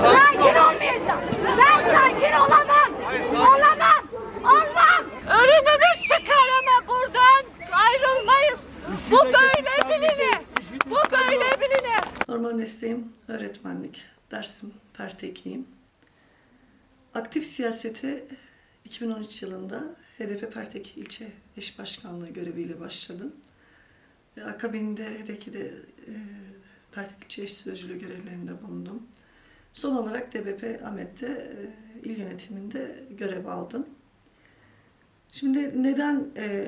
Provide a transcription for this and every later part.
Sakin olmayacağım. Ben sakin olamam. Olamam. Olmam. Ölümümüz çıkar ama buradan ayrılmayız. Bu böyle bilinir. Bu böyle bilinir. Normal mesleğim öğretmenlik. Dersim Pertekliyim. Aktif siyasete 2013 yılında HDP Pertek ilçe eş başkanlığı göreviyle başladım. Akabinde HDP'de e, Pertek ilçe eş sözcülüğü görevlerinde bulundum. Son olarak DBP Ahmet'te e, il yönetiminde görev aldım. Şimdi neden e,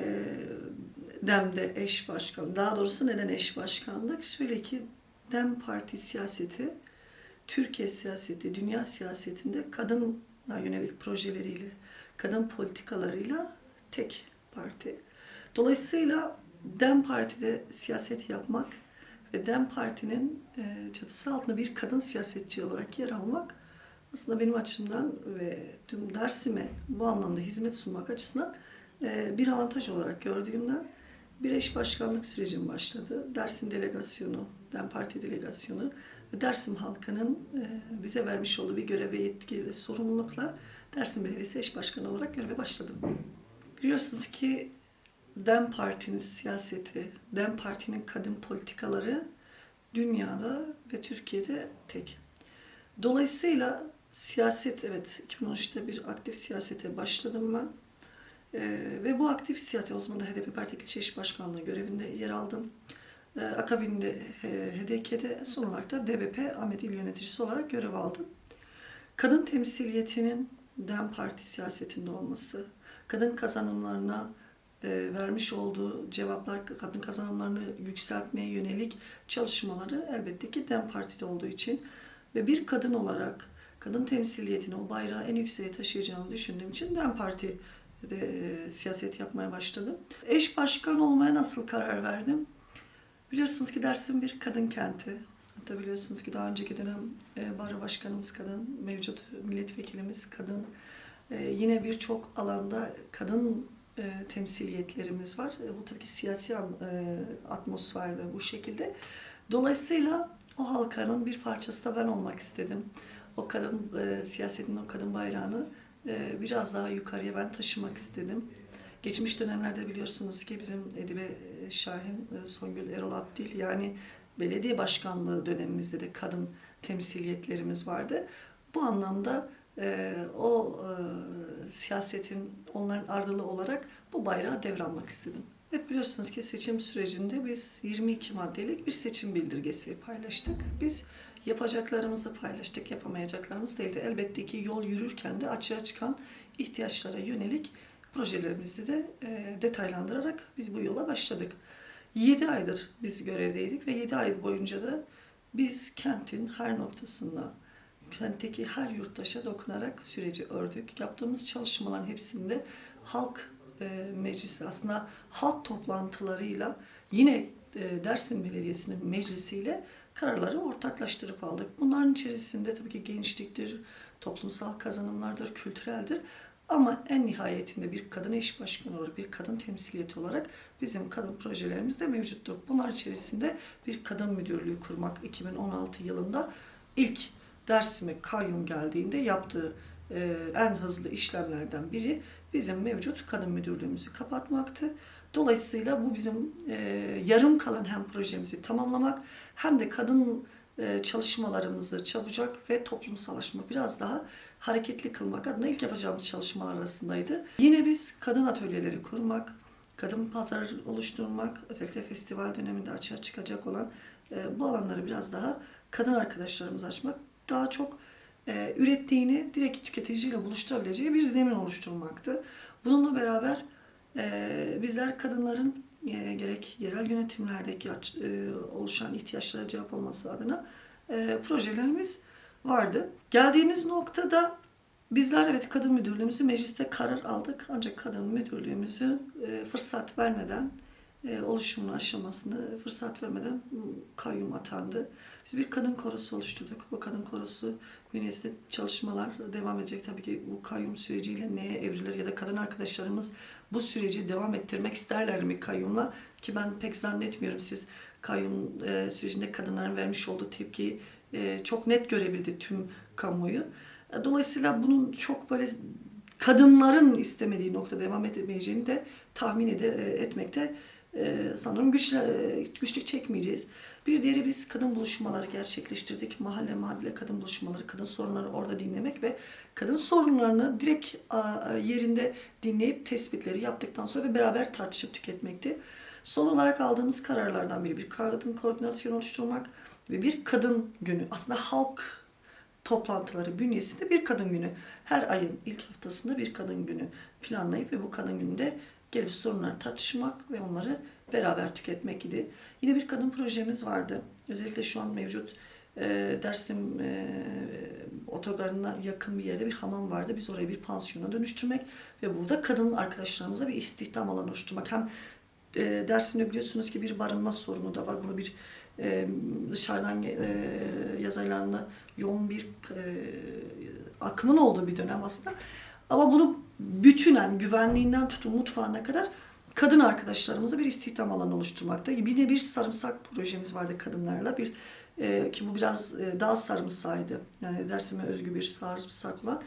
DEM'de eş başkan, daha doğrusu neden eş başkanlık? Şöyle ki DEM Parti siyaseti, Türkiye siyaseti, dünya siyasetinde kadına yönelik projeleriyle, kadın politikalarıyla tek parti. Dolayısıyla DEM Parti'de siyaset yapmak ve DEM Parti'nin e, çatısı altında bir kadın siyasetçi olarak yer almak aslında benim açımdan ve tüm Dersim'e bu anlamda hizmet sunmak açısından e, bir avantaj olarak gördüğümden bir eş başkanlık sürecim başladı. Dersim delegasyonu, DEM Parti delegasyonu ve Dersim halkının e, bize vermiş olduğu bir görev ve yetki ve sorumlulukla Dersim Belediyesi eş başkanı olarak göreve başladım. Biliyorsunuz ki DEM Parti'nin siyaseti, DEM Parti'nin kadın politikaları dünyada ve Türkiye'de tek. Dolayısıyla siyaset, evet 2013'te bir aktif siyasete başladım ben. Ee, ve bu aktif siyaset, o zaman da HDP Parti İlçe Başkanlığı görevinde yer aldım. Ee, akabinde HDK'de son olarak da DBP Ahmet İl Yöneticisi olarak görev aldım. Kadın temsiliyetinin DEM Parti siyasetinde olması, kadın kazanımlarına e, vermiş olduğu cevaplar, kadın kazanımlarını yükseltmeye yönelik çalışmaları elbette ki DEM Parti'de olduğu için ve bir kadın olarak kadın temsiliyetini, o bayrağı en yükseğe taşıyacağımı düşündüğüm için DEM Parti de e, siyaset yapmaya başladım. Eş başkan olmaya nasıl karar verdim? Biliyorsunuz ki Dersim bir kadın kenti. Hatta biliyorsunuz ki daha önceki dönem e, başkanımız kadın, mevcut milletvekilimiz kadın. E, yine birçok alanda kadın e, temsiliyetlerimiz var. E, bu tabii ki siyasi an- e, atmosferde bu şekilde. Dolayısıyla o halkanın bir parçası da ben olmak istedim. O kadın e, siyasetin o kadın bayrağını e, biraz daha yukarıya ben taşımak istedim. Geçmiş dönemlerde biliyorsunuz ki bizim Edibe Şahin, e, Songül Erol Abdil yani belediye başkanlığı dönemimizde de kadın temsiliyetlerimiz vardı. Bu anlamda e, o e, siyasetin onların ardılı olarak bu bayrağı devralmak istedim. Evet biliyorsunuz ki seçim sürecinde biz 22 maddelik bir seçim bildirgesi paylaştık. Biz yapacaklarımızı paylaştık, yapamayacaklarımız değildi. Elbette ki yol yürürken de açığa çıkan ihtiyaçlara yönelik projelerimizi de e, detaylandırarak biz bu yola başladık. 7 aydır biz görevdeydik ve 7 ay boyunca da biz kentin her noktasında, kentteki her yurttaşa dokunarak süreci ördük. Yaptığımız çalışmaların hepsinde halk e, meclisi aslında halk toplantılarıyla yine e, Dersim Belediyesi'nin meclisiyle kararları ortaklaştırıp aldık. Bunların içerisinde tabii ki gençliktir, toplumsal kazanımlardır, kültüreldir. Ama en nihayetinde bir kadın eş başkanı olarak, bir kadın temsiliyeti olarak bizim kadın projelerimiz de mevcuttur. Bunlar içerisinde bir kadın müdürlüğü kurmak 2016 yılında ilk Dersim'e kayyum geldiğinde yaptığı e, en hızlı işlemlerden biri bizim mevcut kadın müdürlüğümüzü kapatmaktı. Dolayısıyla bu bizim e, yarım kalan hem projemizi tamamlamak hem de kadın e, çalışmalarımızı çabucak ve toplumsallaşma biraz daha hareketli kılmak adına ilk yapacağımız çalışmalar arasındaydı. Yine biz kadın atölyeleri kurmak, kadın pazar oluşturmak, özellikle festival döneminde açığa çıkacak olan e, bu alanları biraz daha kadın arkadaşlarımız açmak, daha çok e, ürettiğini direkt tüketiciyle buluşturabileceği bir zemin oluşturmaktı. Bununla beraber e, bizler kadınların e, gerek yerel yönetimlerdeki aç- e, oluşan ihtiyaçlara cevap olması adına e, projelerimiz vardı. Geldiğimiz noktada bizler evet kadın müdürlüğümüzü mecliste karar aldık ancak kadın müdürlüğümüzü e, fırsat vermeden e, oluşumun aşamasını fırsat vermeden kayyum atandı. Biz bir kadın korosu oluşturduk. Bu kadın korosu bünyesinde çalışmalar devam edecek. Tabii ki bu kayyum süreciyle neye evrilir ya da kadın arkadaşlarımız bu süreci devam ettirmek isterler mi kayyumla? Ki ben pek zannetmiyorum siz kayyum e, sürecinde kadınların vermiş olduğu tepki e, çok net görebildi tüm kamuoyu. E, Dolayısıyla bunun çok böyle kadınların istemediği noktada devam edemeyeceğini de tahmin ede, e, etmekte e, sanırım güç, güçlük çekmeyeceğiz. Bir diğeri biz kadın buluşmaları gerçekleştirdik. Mahalle mahalle kadın buluşmaları, kadın sorunları orada dinlemek ve kadın sorunlarını direkt yerinde dinleyip tespitleri yaptıktan sonra ve beraber tartışıp tüketmekti. Son olarak aldığımız kararlardan biri bir kadın koordinasyonu oluşturmak ve bir kadın günü. Aslında halk toplantıları bünyesinde bir kadın günü. Her ayın ilk haftasında bir kadın günü planlayıp ve bu kadın gününde gelip sorunları tartışmak ve onları beraber tüketmek idi. Yine bir kadın projemiz vardı. Özellikle şu an mevcut e, Dersim e, otogarına yakın bir yerde bir hamam vardı. Biz orayı bir pansiyona dönüştürmek ve burada kadın arkadaşlarımıza bir istihdam alanı oluşturmak. Hem e, Dersim'de biliyorsunuz ki bir barınma sorunu da var. Bunu bir e, dışarıdan e, yaz aylarında yoğun bir e, akımın olduğu bir dönem aslında. Ama bunu bütünen güvenliğinden tutun mutfağına kadar kadın arkadaşlarımıza bir istihdam alanı oluşturmakta. Yine bir sarımsak projemiz vardı kadınlarla. Bir e, ki bu biraz e, daha sarımsağıydı. Yani Dersim'e özgü bir sarımsak olan.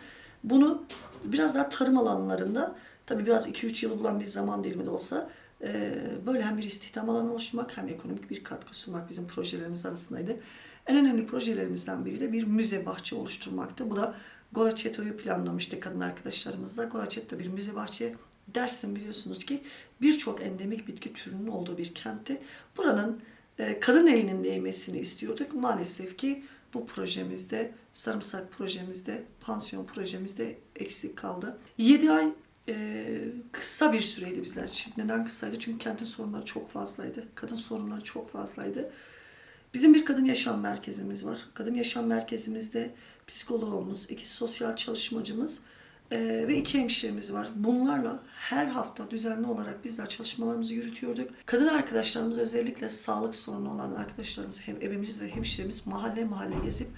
Bunu biraz daha tarım alanlarında tabii biraz 2-3 yılı bulan bir zaman dilimi de olsa e, böyle hem bir istihdam alanı oluşturmak hem ekonomik bir katkı sunmak bizim projelerimiz arasındaydı. En önemli projelerimizden biri de bir müze bahçe oluşturmaktı. Bu da Goraçeto'yu planlamıştı kadın arkadaşlarımızla. Goraçeto bir müze bahçe. Dersim biliyorsunuz ki birçok endemik bitki türünün olduğu bir kentti. Buranın e, kadın elinin değmesini istiyorduk. Maalesef ki bu projemizde, sarımsak projemizde, pansiyon projemizde eksik kaldı. 7 ay e, kısa bir süreydi bizler için. Neden kısaydı? Çünkü kentin sorunları çok fazlaydı. Kadın sorunları çok fazlaydı. Bizim bir kadın yaşam merkezimiz var. Kadın yaşam merkezimizde psikoloğumuz, iki sosyal çalışmacımız e, ve iki hemşiremiz var. Bunlarla her hafta düzenli olarak bizler çalışmalarımızı yürütüyorduk. Kadın arkadaşlarımız özellikle sağlık sorunu olan arkadaşlarımız hem ebemiz ve hemşiremiz mahalle mahalle gezip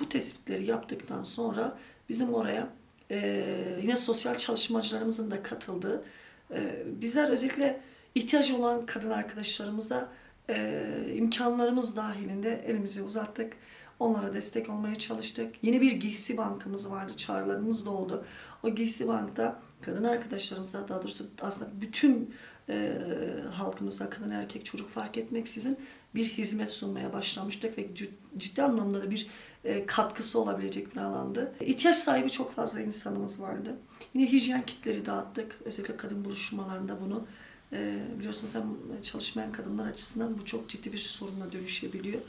bu tespitleri yaptıktan sonra bizim oraya e, yine sosyal çalışmacılarımızın da katıldığı e, bizler özellikle ihtiyacı olan kadın arkadaşlarımıza e, imkanlarımız dahilinde elimizi uzattık. Onlara destek olmaya çalıştık. Yeni bir giysi bankamız vardı. Çağrılarımız da oldu. O giysi bankta kadın arkadaşlarımıza daha doğrusu aslında bütün e, halkımıza kadın erkek çocuk fark etmeksizin bir hizmet sunmaya başlamıştık ve cid- ciddi anlamda da bir e, katkısı olabilecek bir alandı. İhtiyaç sahibi çok fazla insanımız vardı. Yine hijyen kitleri dağıttık. Özellikle kadın buluşmalarında bunu e, biliyorsunuz hem çalışmayan kadınlar açısından bu çok ciddi bir soruna dönüşebiliyor.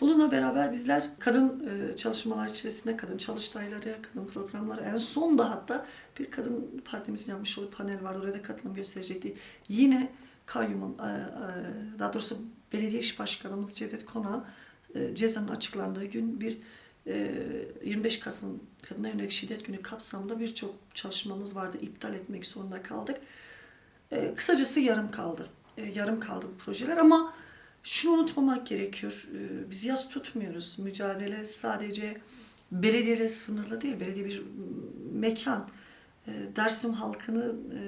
Bununla beraber bizler kadın e, çalışmalar içerisinde kadın çalıştayları, kadın programları, en son da hatta bir kadın partimizin yapmış olduğu panel vardı. Oraya da katılım gösterecekti. Yine kayyumun, e, e, daha doğrusu belediye iş başkanımız Cevdet Konağı e, cezanın açıklandığı gün bir e, 25 Kasım Kadına Yönelik Şiddet Günü kapsamında birçok çalışmamız vardı. İptal etmek zorunda kaldık. Kısacası yarım kaldı. Yarım kaldı bu projeler ama şunu unutmamak gerekiyor. E, biz yaz tutmuyoruz. Mücadele sadece belediyeyle sınırlı değil. Belediye bir mekan. E, Dersim halkını e,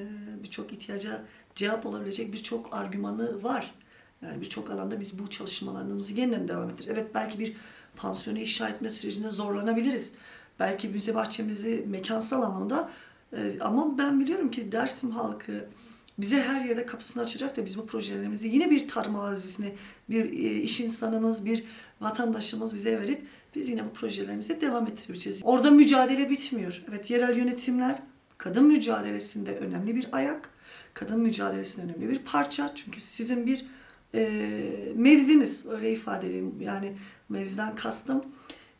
birçok ihtiyaca cevap olabilecek birçok argümanı var. Yani birçok alanda biz bu çalışmalarımızı yeniden devam ederiz. Evet belki bir pansiyonu inşa etme sürecinde zorlanabiliriz. Belki müze bahçemizi mekansal anlamda e, ama ben biliyorum ki Dersim halkı bize her yerde kapısını açacak da biz bu projelerimizi yine bir tarım arazisine bir e, iş insanımız, bir vatandaşımız bize verip biz yine bu projelerimize devam ettireceğiz. Orada mücadele bitmiyor. Evet yerel yönetimler kadın mücadelesinde önemli bir ayak, kadın mücadelesinde önemli bir parça. Çünkü sizin bir e, mevziniz öyle ifade edeyim. Yani mevziden kastım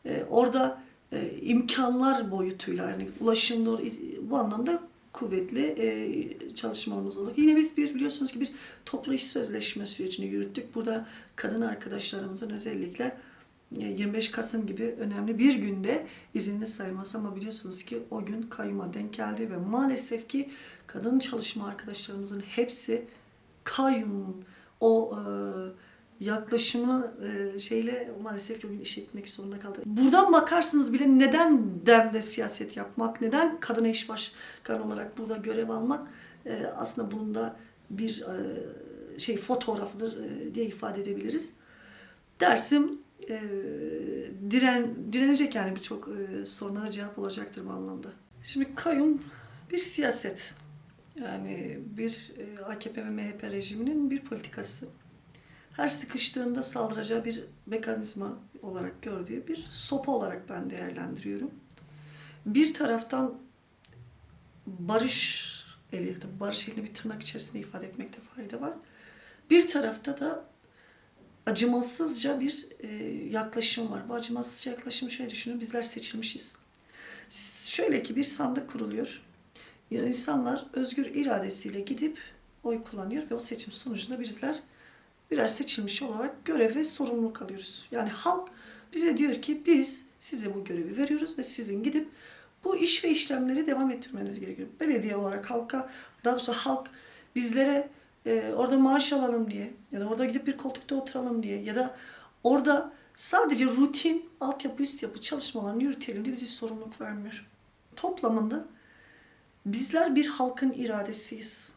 e, orada e, imkanlar boyutuyla yani ulaşımda bu anlamda kuvvetli e, çalışmalarımız oldu. Yine biz bir biliyorsunuz ki bir toplu iş sözleşme sürecini yürüttük. Burada kadın arkadaşlarımızın özellikle e, 25 Kasım gibi önemli bir günde izinli sayılması ama biliyorsunuz ki o gün kayyuma denk geldi ve maalesef ki kadın çalışma arkadaşlarımızın hepsi kayyumun o e, yaklaşımı e, şeyle maalesef ki o gün iş etmek zorunda kaldı. Buradan bakarsınız bile neden demde siyaset yapmak, neden kadın eş başkan olarak burada görev almak e, aslında bunun da bir e, şey fotoğrafıdır diye ifade edebiliriz. Dersim diren direnecek yani birçok e, sorunlara cevap olacaktır bu anlamda. Şimdi kayyum bir siyaset. Yani bir AKP ve MHP rejiminin bir politikası. Her sıkıştığında saldıracağı bir mekanizma olarak gördüğü bir sopa olarak ben değerlendiriyorum. Bir taraftan barış eli, barış elini bir tırnak içerisinde ifade etmekte fayda var. Bir tarafta da acımasızca bir e, yaklaşım var. Bu acımasızca yaklaşımı şöyle düşünün. Bizler seçilmişiz. Şöyle ki bir sandık kuruluyor. Yani insanlar özgür iradesiyle gidip oy kullanıyor ve o seçim sonucunda bizler birer seçilmiş olarak görev ve sorumluluk alıyoruz. Yani halk bize diyor ki biz size bu görevi veriyoruz ve sizin gidip bu iş ve işlemleri devam ettirmeniz gerekiyor. Belediye olarak halka, daha doğrusu halk bizlere e, orada maaş alalım diye ya da orada gidip bir koltukta oturalım diye ya da orada sadece rutin altyapı üst yapı çalışmalarını yürütelim diye bize sorumluluk vermiyor. Toplamında bizler bir halkın iradesiyiz.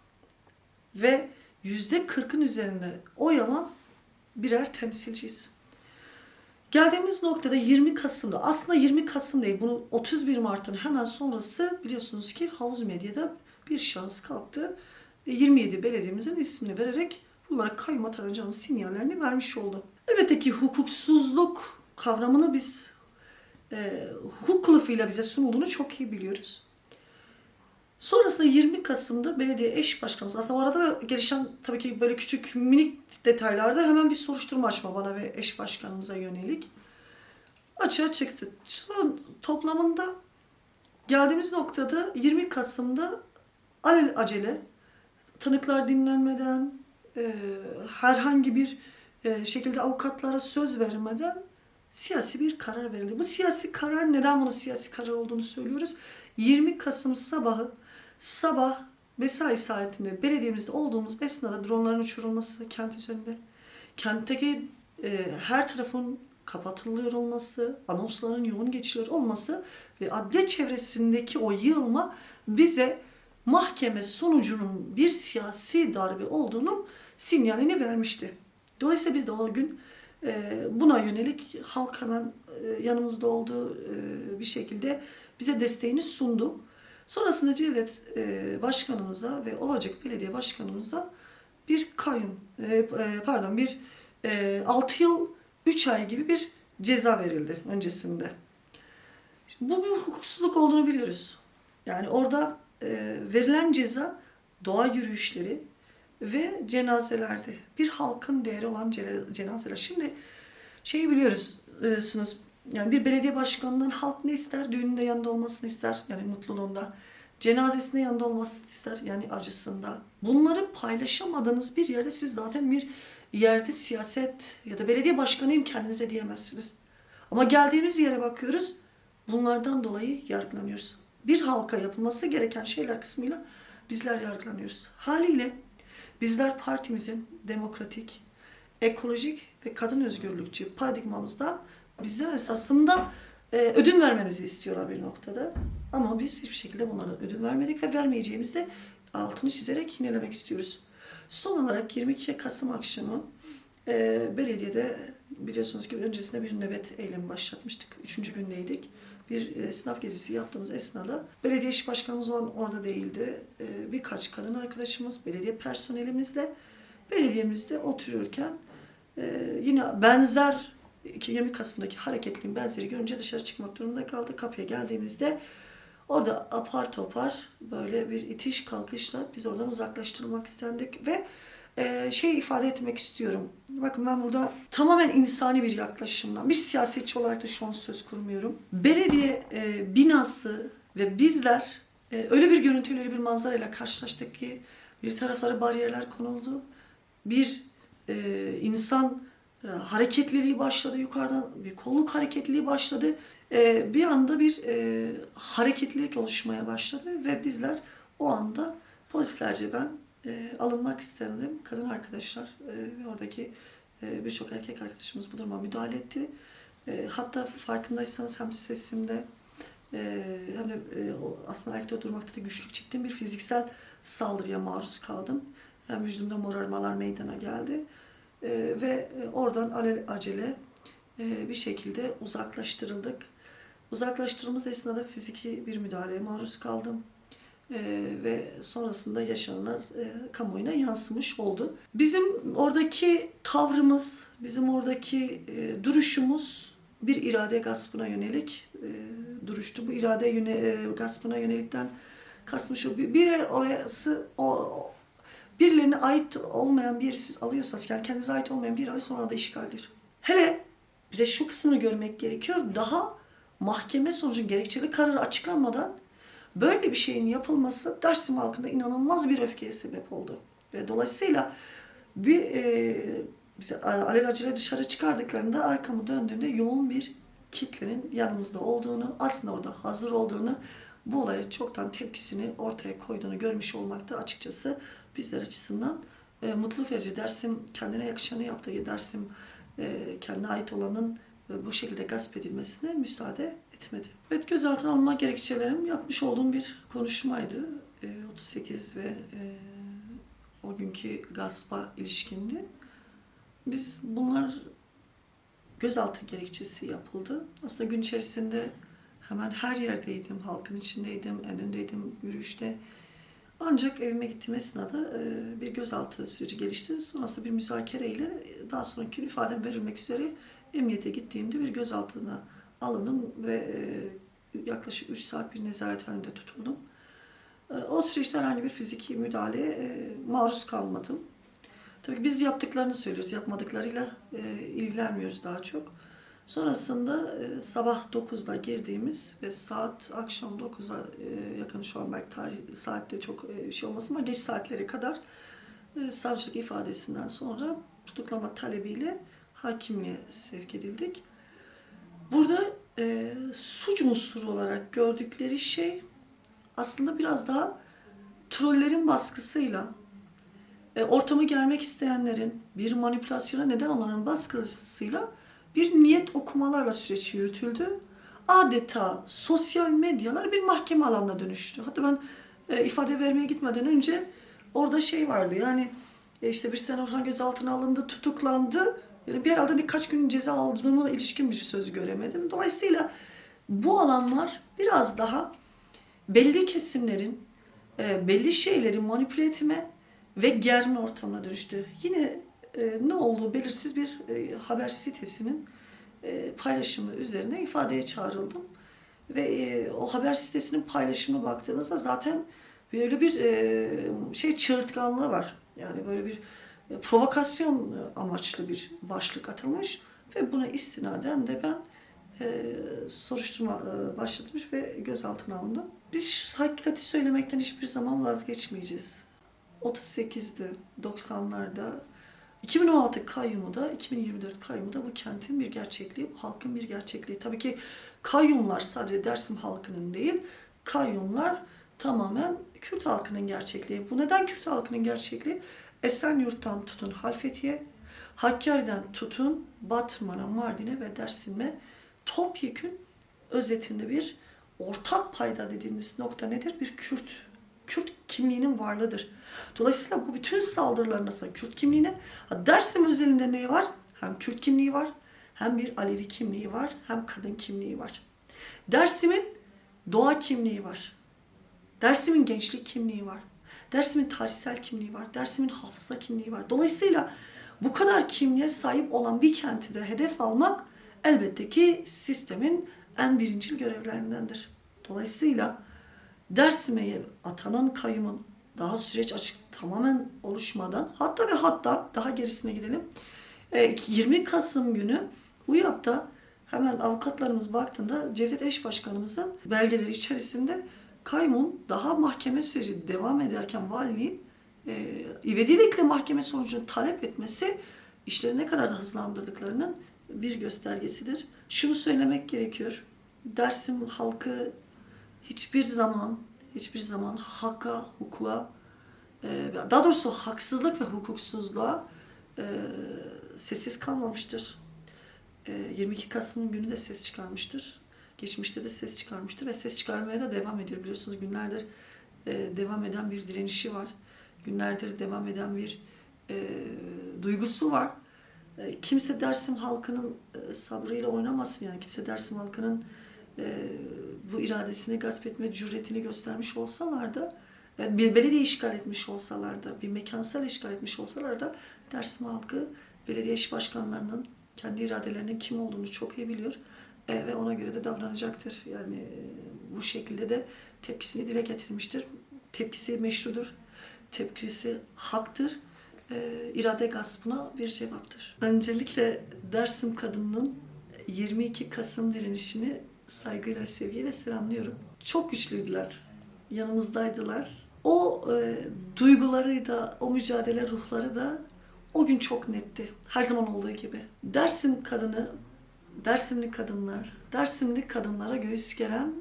Ve yüzde kırkın üzerinde oy alan birer temsilciyiz. Geldiğimiz noktada 20 Kasım'da aslında 20 Kasım değil bunu 31 Mart'ın hemen sonrası biliyorsunuz ki havuz medyada bir şahıs kalktı. ve 27 belediyemizin ismini vererek bunlara kayyum atanacağının sinyallerini vermiş oldu. Elbette ki hukuksuzluk kavramını biz e, hukuk kılıfıyla bize sunulduğunu çok iyi biliyoruz. Sonrasında 20 Kasım'da belediye eş başkanımız aslında o arada gelişen tabii ki böyle küçük minik detaylarda hemen bir soruşturma açma bana ve eş başkanımıza yönelik açığa çıktı. Son toplamında geldiğimiz noktada 20 Kasım'da alel acele tanıklar dinlenmeden e, herhangi bir e, şekilde avukatlara söz vermeden siyasi bir karar verildi. Bu siyasi karar neden bunu siyasi karar olduğunu söylüyoruz. 20 Kasım sabahı sabah mesai saatinde belediyemizde olduğumuz esnada dronların uçurulması kent üzerinde, kentteki e, her tarafın kapatılıyor olması, anonsların yoğun geçiliyor olması ve adliye çevresindeki o yığılma bize mahkeme sonucunun bir siyasi darbe olduğunun sinyalini vermişti. Dolayısıyla biz de o gün e, buna yönelik halk hemen e, yanımızda olduğu e, bir şekilde bize desteğini sundu. Sonrasında Cevdet e, Başkanımıza ve Ovacık Belediye Başkanımıza bir kayyum, e, e, pardon bir e, 6 yıl 3 ay gibi bir ceza verildi öncesinde. Bu bir hukuksuzluk olduğunu biliyoruz. Yani orada verilen ceza doğa yürüyüşleri ve cenazelerde. Bir halkın değeri olan cenazeler. Şimdi şeyi biliyorsunuz. Yani bir belediye başkanından halk ne ister? Düğününde yanında olmasını ister. Yani mutluluğunda. Cenazesinde yanında olmasını ister. Yani acısında. Bunları paylaşamadığınız bir yerde siz zaten bir yerde siyaset ya da belediye başkanıyım kendinize diyemezsiniz. Ama geldiğimiz yere bakıyoruz. Bunlardan dolayı yargılanıyoruz. Bir halka yapılması gereken şeyler kısmıyla bizler yargılanıyoruz. Haliyle bizler partimizin demokratik, ekolojik ve kadın özgürlükçü paradigmamızda bizler esasında e, ödün vermemizi istiyorlar bir noktada. Ama biz hiçbir şekilde bunlardan ödün vermedik ve vermeyeceğimizi de altını çizerek yinelemek istiyoruz. Son olarak 22 Kasım akşamı e, belediyede biliyorsunuz ki öncesinde bir nöbet eylemi başlatmıştık. Üçüncü gündeydik. Bir e, sınav gezisi yaptığımız esnada belediye iş başkanımız o an orada değildi. E, birkaç kadın arkadaşımız, belediye personelimizle belediyemizde oturuyorken e, yine benzer 20 Kasım'daki hareketliğin benzeri görünce dışarı çıkmak durumunda kaldı. Kapıya geldiğimizde orada apar topar böyle bir itiş kalkışla biz oradan uzaklaştırılmak istendik ve e, şey ifade etmek istiyorum. Bakın ben burada tamamen insani bir yaklaşımdan, bir siyasetçi olarak da şu an söz kurmuyorum. Belediye e, binası ve bizler e, öyle bir görüntüyle, öyle bir manzarayla karşılaştık ki bir taraflara bariyerler konuldu. Bir e, insan hareketliliği başladı yukarıdan, bir kolluk hareketliliği başladı. E, bir anda bir e, hareketlilik oluşmaya başladı ve bizler o anda polislerce ben e, alınmak istedim. Kadın arkadaşlar e, ve oradaki e, birçok erkek arkadaşımız bu duruma müdahale etti. Hatta farkındaysanız hem sesimde e, hem de aslında ayakta durmakta da güçlük çektiğim bir fiziksel saldırıya maruz kaldım. Hem vücudumda morarmalar meydana geldi. E, ve e, oradan acele e, bir şekilde uzaklaştırıldık. Uzaklaştırılmamız esnada fiziki bir müdahaleye maruz kaldım. E, ve sonrasında yaşananlar e, kamuoyuna yansımış oldu. Bizim oradaki tavrımız, bizim oradaki e, duruşumuz bir irade gaspına yönelik e, duruştu. Bu irade yöne, e, gaspına yönelikten kastım şu, bir, bir orası o- birilerine ait olmayan bir yeri siz alıyorsanız, yani kendinize ait olmayan bir yeri sonra da işgaldir. Hele bir de şu kısmını görmek gerekiyor. Daha mahkeme sonucun gerekçeli kararı açıklanmadan böyle bir şeyin yapılması Dersim halkında inanılmaz bir öfkeye sebep oldu. Ve dolayısıyla bir e, bize alelacele dışarı çıkardıklarında arkamı döndüğümde yoğun bir kitlenin yanımızda olduğunu, aslında orada hazır olduğunu, bu olaya çoktan tepkisini ortaya koyduğunu görmüş olmakta açıkçası bizler açısından e, mutlu verici. Dersim kendine yakışanı yaptığı Dersim e, kendine ait olanın e, bu şekilde gasp edilmesine müsaade etmedi. Evet gözaltına alma gerekçelerim yapmış olduğum bir konuşmaydı. E, 38 ve e, o günkü gaspa ilişkindi. Biz bunlar gözaltı gerekçesi yapıldı. Aslında gün içerisinde hemen her yerdeydim, halkın içindeydim, en öndeydim yürüyüşte. Ancak evime gittiğim esnada e, bir gözaltı süreci gelişti. Sonrasında bir müzakereyle e, daha sonraki gün ifadem verilmek üzere emniyete gittiğimde bir gözaltına alındım ve e, yaklaşık 3 saat bir nezarethanede tutuldum. O süreçte herhangi bir fiziki müdahaleye maruz kalmadım. Tabii biz yaptıklarını söylüyoruz, yapmadıklarıyla ilgilenmiyoruz daha çok. Sonrasında e, sabah 9'da girdiğimiz ve saat akşam 9'a e, yakın şu an belki tarih saatte çok e, şey olmasın ama geç saatlere kadar e, savcılık ifadesinden sonra tutuklama talebiyle hakimliğe sevk edildik. Burada e, suç unsuru olarak gördükleri şey aslında biraz daha trollerin baskısıyla e, ortamı germek isteyenlerin bir manipülasyona neden olanın baskısıyla bir niyet okumalarla süreç yürütüldü. Adeta sosyal medyalar bir mahkeme alanına dönüştü. Hatta ben e, ifade vermeye gitmeden önce orada şey vardı yani e, işte bir sene Orhan gözaltına alındı, tutuklandı. Yani bir herhalde birkaç gün ceza aldığıma ilişkin bir söz göremedim. Dolayısıyla bu alanlar biraz daha belli kesimlerin e, belli şeyleri manipüle etme ve germe ortamına dönüştü. Yine e, ne olduğu belirsiz bir e, haber sitesinin e, paylaşımı üzerine ifadeye çağrıldım. Ve e, o haber sitesinin paylaşımına baktığınızda zaten böyle bir e, şey çığırtkanlığı var. Yani böyle bir e, provokasyon amaçlı bir başlık atılmış ve buna istinaden de ben e, soruşturma e, başlatmış ve gözaltına alındım. Biz hakikati söylemekten hiçbir zaman vazgeçmeyeceğiz. 38'de, 90'larda, 2016 kayyumu da, 2024 kayyumu da bu kentin bir gerçekliği, bu halkın bir gerçekliği. Tabii ki kayyumlar sadece Dersim halkının değil, kayyumlar tamamen Kürt halkının gerçekliği. Bu neden Kürt halkının gerçekliği? Esenyurt'tan tutun Halfeti'ye, Hakkari'den tutun Batman'a, Mardin'e ve Dersim'e topyekün özetinde bir ortak payda dediğimiz nokta nedir? Bir Kürt. Kürt kimliğinin varlığıdır. Dolayısıyla bu bütün saldırıların aslında Kürt kimliğine, Dersim özelinde ne var? Hem Kürt kimliği var, hem bir Alevi kimliği var, hem kadın kimliği var. Dersim'in doğa kimliği var. Dersim'in gençlik kimliği var. Dersim'in tarihsel kimliği var. Dersim'in hafıza kimliği var. Dolayısıyla bu kadar kimliğe sahip olan bir kenti de hedef almak elbette ki sistemin en birincil görevlerindendir. Dolayısıyla Dersim'e atanan kayyumun daha süreç açık tamamen oluşmadan hatta ve hatta daha gerisine gidelim. E, 20 Kasım günü UYAP'ta hemen avukatlarımız baktığında Cevdet Eş Başkanımızın belgeleri içerisinde kayyumun daha mahkeme süreci devam ederken valiliğin e, ivedilikle mahkeme sonucunu talep etmesi işleri ne kadar da hızlandırdıklarının bir göstergesidir. Şunu söylemek gerekiyor. Dersim halkı hiçbir zaman hiçbir zaman hakka, hukuka, e, daha doğrusu haksızlık ve hukuksuzluğa e, sessiz kalmamıştır. E, 22 Kasım günü de ses çıkarmıştır. Geçmişte de ses çıkarmıştır ve ses çıkarmaya da devam ediyor. Biliyorsunuz günlerdir e, devam eden bir direnişi var. Günlerdir devam eden bir e, duygusu var. E, kimse Dersim halkının e, sabrıyla oynamasın yani. Kimse Dersim halkının bu iradesini gasp etme cüretini göstermiş olsalar da yani bir belediye işgal etmiş olsalar da, bir mekansal işgal etmiş olsalar da Dersim halkı belediye iş başkanlarının kendi iradelerinin kim olduğunu çok iyi biliyor e, ve ona göre de davranacaktır. Yani e, bu şekilde de tepkisini dile getirmiştir. Tepkisi meşrudur, tepkisi haktır. E, irade gaspına bir cevaptır. Öncelikle Dersim kadınının 22 Kasım direnişini saygıyla sevgiyle selamlıyorum. Çok güçlüydüler. Yanımızdaydılar. O e, duyguları da, o mücadele ruhları da o gün çok netti. Her zaman olduğu gibi. Dersim kadını, Dersimli kadınlar, Dersimli kadınlara göğüs geren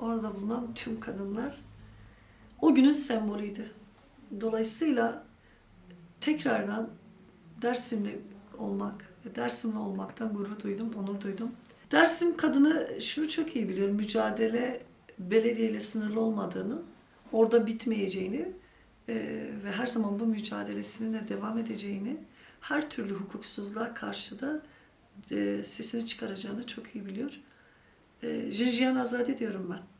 orada bulunan tüm kadınlar o günün sembolüydü. Dolayısıyla tekrardan Dersimli olmak Dersimli olmaktan gurur duydum, onur duydum. Dersim kadını şunu çok iyi biliyor. Mücadele belediyeyle sınırlı olmadığını, orada bitmeyeceğini e, ve her zaman bu mücadelesinin de devam edeceğini, her türlü hukuksuzluğa karşı da e, sesini çıkaracağını çok iyi biliyor. E, Jinjiyan Azade diyorum ben.